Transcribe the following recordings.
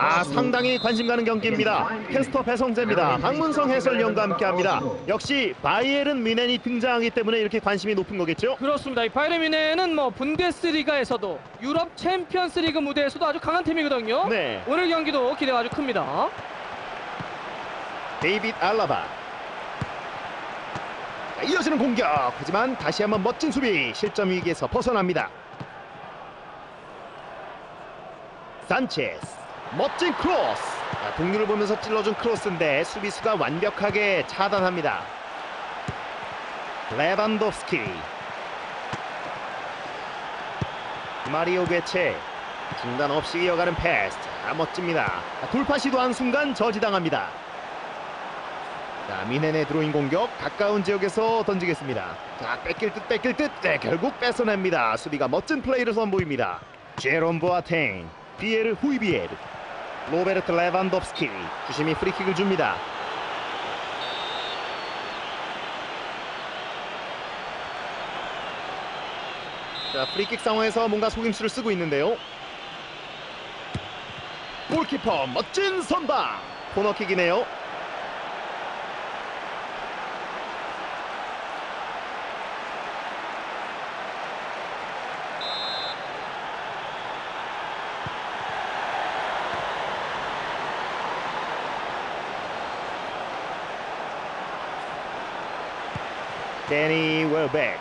아 상당히 관심 가는 경기입니다. 캐스터 배성재입니다. 박문성 해설위원과 함께합니다. 역시 바이에른 미넨이 등장하기 때문에 이렇게 관심이 높은 거겠죠? 그렇습니다. 이 바이에른 뮌헨은 뭐 분데스리가에서도 유럽 챔피언스리그 무대에서도 아주 강한 팀이거든요. 네. 오늘 경기도 기대가 아주 큽니다. 데이빗 알라바. 자, 이어지는 공격. 하지만 다시 한번 멋진 수비. 실점 위기에서 벗어납니다. 산체스. 멋진 크로스. 자, 동료를 보면서 찔러준 크로스인데 수비수가 완벽하게 차단합니다. 레반도프스키. 마리오 괴체. 중단 없이 이어가는 패스. 자, 멋집니다. 자, 돌파 시도한 순간 저지당합니다. 자, 미넨의 드로잉 공격 가까운 지역에서 던지겠습니다. 자, 뺏길 듯 뺏길 듯 네, 결국 뺏어냅니다. 수비가 멋진 플레이를 선보입니다. 제롬 보아탱, 비에르 후이비에르, 로베르트 레반도프스키 주심이 프리킥을 줍니다. 자, 프리킥 상황에서 뭔가 속임수를 쓰고 있는데요. 골키퍼 멋진 선방 코너킥이네요. 데니 웰백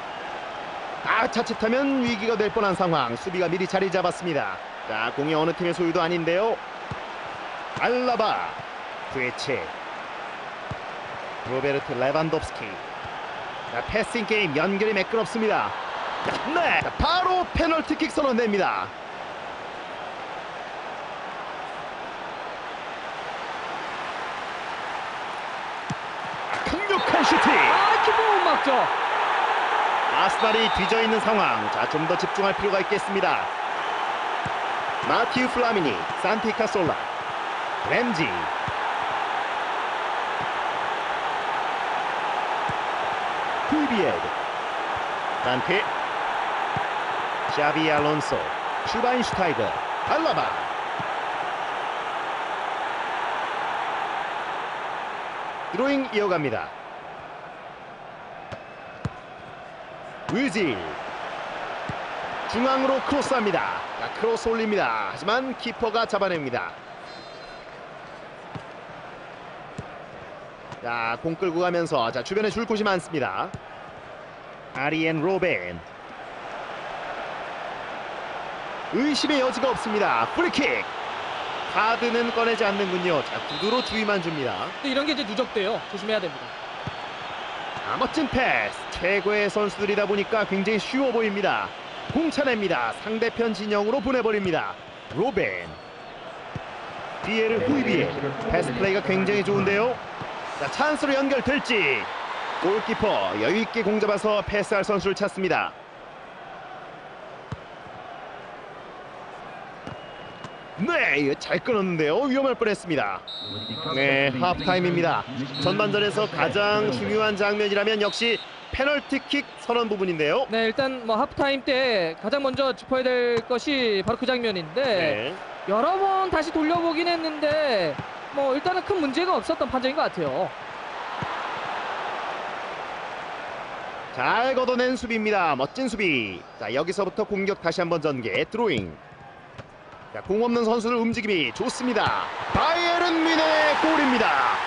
아 자칫하면 위기가 될 뻔한 상황. 수비가 미리 자리 잡았습니다. 자 공이 어느 팀의 소유도 아닌데요. 알라바. 브에체. 로베르트 레반도프스키. 자 패싱 게임 연결이 매끄럽습니다. 네! 자, 바로 페널티킥 선언됩니다. 강력한 슈팅 못 막죠. 아스날이 뒤져 있는 상황. 자, 좀 더 집중할 필요가 있겠습니다. 마티우 플라미니, 산티카 솔라, 램지. 후이비에르, 단테, 샤비 알론소, 슈바인슈타이거, 알라바. 드로잉 이어갑니다. 의질 중앙으로 크로스합니다. 자, 크로스 올립니다. 하지만 키퍼가 잡아냅니다. 자, 공 끌고 가면서 자, 주변에 줄 곳이 많습니다. 아리엔 로벤. 의심의 여지가 없습니다. 프리킥. 카드는 꺼내지 않는군요. 자, 구두로 주의만 줍니다. 이런 게 이제 누적돼요. 조심해야 됩니다. 아, 멋진 패스. 최고의 선수들이다 보니까 굉장히 쉬워 보입니다. 공 차냅니다. 상대편 진영으로 보내버립니다. 로벤. 비에르 후이비에 패스 플레이가 굉장히 좋은데요. 자 찬스로 연결될지. 골키퍼 여유있게 공 잡아서 패스할 선수를 찾습니다 네, 잘 끊었는데요. 위험할 뻔했습니다. 네, 하프타임입니다. 전반전에서 가장 중요한 장면이라면 역시 페널티킥 선언 부분인데요. 네, 일단 뭐 하프타임 때 가장 먼저 짚어야 될 것이 바로 그 장면인데 네. 여러 번 다시 돌려보긴 했는데 뭐 일단은 큰 문제가 없었던 판정인 것 같아요. 잘 걷어낸 수비입니다. 멋진 수비. 자, 여기서부터 공격 다시 한번 전개. 드로잉. 자, 공 없는 선수들 움직임이 좋습니다. 바이에른 뮌의 골입니다.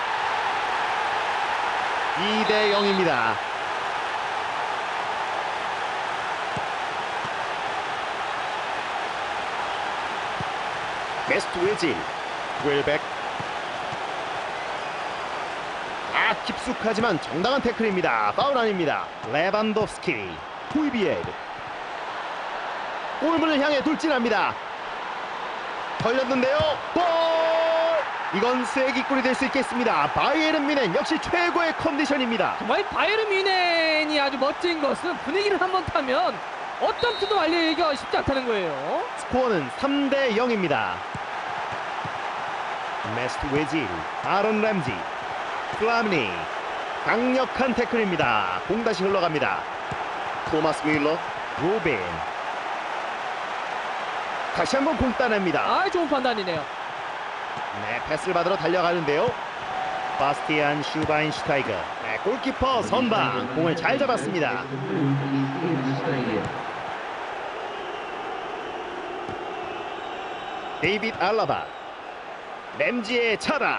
2대 0입니다. 베스트 웨질. 웰백. 아, 깊숙하지만 정당한 태클입니다. 파울 아닙니다. 레반도프스키. 후이비에르. 골문을 향해 돌진합니다. 걸렸는데요. 골! 이건 쐐기골이 될 수 있겠습니다. 바이에른 미넨 역시 최고의 컨디션입니다. 정말 바이에른 뮌헨이 아주 멋진 것은 분위기를 한번 타면 어떤 팀도 말리기가 쉽지 않다는 거예요. 스코어는 3대 0입니다. 메스트 웨질, 아론 램지, 플라미니 강력한 태클입니다. 공 다시 흘러갑니다. 토마스 윌러, 로빈 다시 한번 공 따냅니다. 아, 좋은 판단이네요. 네, 패스를 받으러 달려가는데요. 바스티안 슈바인슈타이거. 네, 골키퍼 선방 공을 잘 잡았습니다. 데이빗 알라바. 램지의 차단.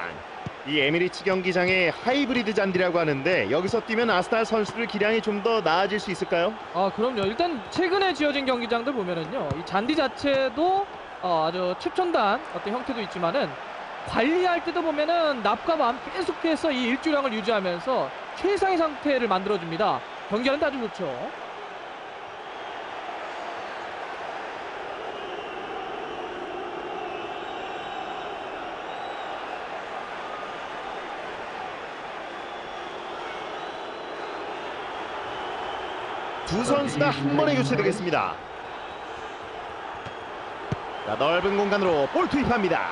이 에미리츠 경기장의 하이브리드 잔디라고 하는데 여기서 뛰면 아스날 선수들 기량이 좀 더 나아질 수 있을까요? 아, 그럼요. 일단 최근에 지어진 경기장들 보면은요. 이 잔디 자체도 어, 아주 최첨단 어떤 형태도 있지만은 관리할 때도 보면은 납과 맘 계속해서 이 일주량을 유지하면서 최상의 상태를 만들어 줍니다. 경기하는 데 아주 좋죠. 두 선수가 한 번에 교체되겠습니다. 자, 넓은 공간으로 볼 투입합니다.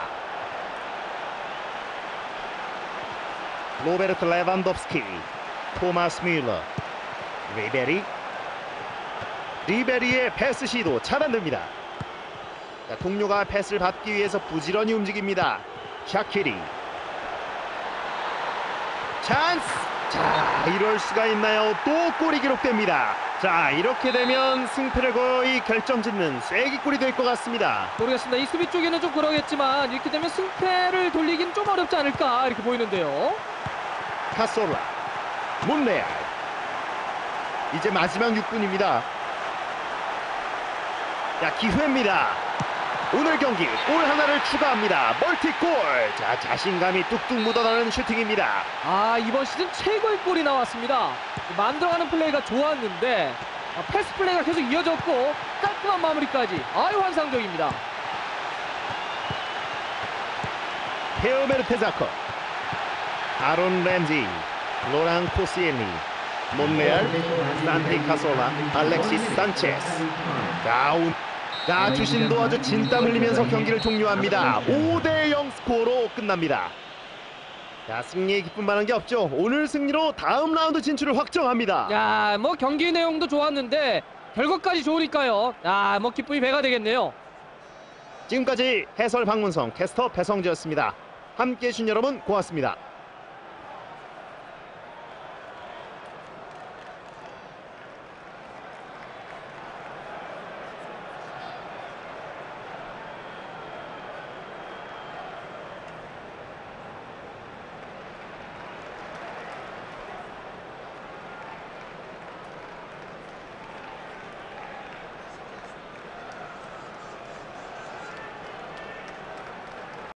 로베르트 레반도프스키, 토마스 뮬러, 리베리, 리베리의 패스 시도 차단됩니다. 자, 동료가 패스를 받기 위해서 부지런히 움직입니다. 샤키리, 찬스! 자, 이럴 수가 있나요? 또 골이 기록됩니다. 자, 이렇게 되면 승패를 거의 결정짓는 쐐기골이 될 것 같습니다. 모르겠습니다. 이 수비 쪽에는 좀 그러겠지만 이렇게 되면 승패를 돌리긴 좀 어렵지 않을까 이렇게 보이는데요. 카솔라, 몬레알. 이제 마지막 6분입니다. 자, 기회입니다. 오늘 경기 골 하나를 추가합니다. 멀티골. 자, 자신감이 뚝뚝 묻어나는 슈팅입니다. 아 이번 시즌 최고의 골이 나왔습니다. 만들어가는 플레이가 좋았는데 아, 패스 플레이가 계속 이어졌고 깔끔한 마무리까지 아유 환상적입니다. 테오 메르테 자커 아론 램지 로랑 코시엘리 몬레알 산티 카솔라 알렉시스 산체스 다운 자 주신도 아주 진땀 흘리면서 경기를 종료합니다. 5대0 스코어로 끝납니다. 자 승리의 기쁨 만한 게 없죠. 오늘 승리로 다음 라운드 진출을 확정합니다. 야 뭐 경기 내용도 좋았는데 결과까지 좋으니까요. 야뭐 기쁨이 배가 되겠네요. 지금까지 해설 박문성 캐스터 배성재였습니다. 함께해 주신 여러분 고맙습니다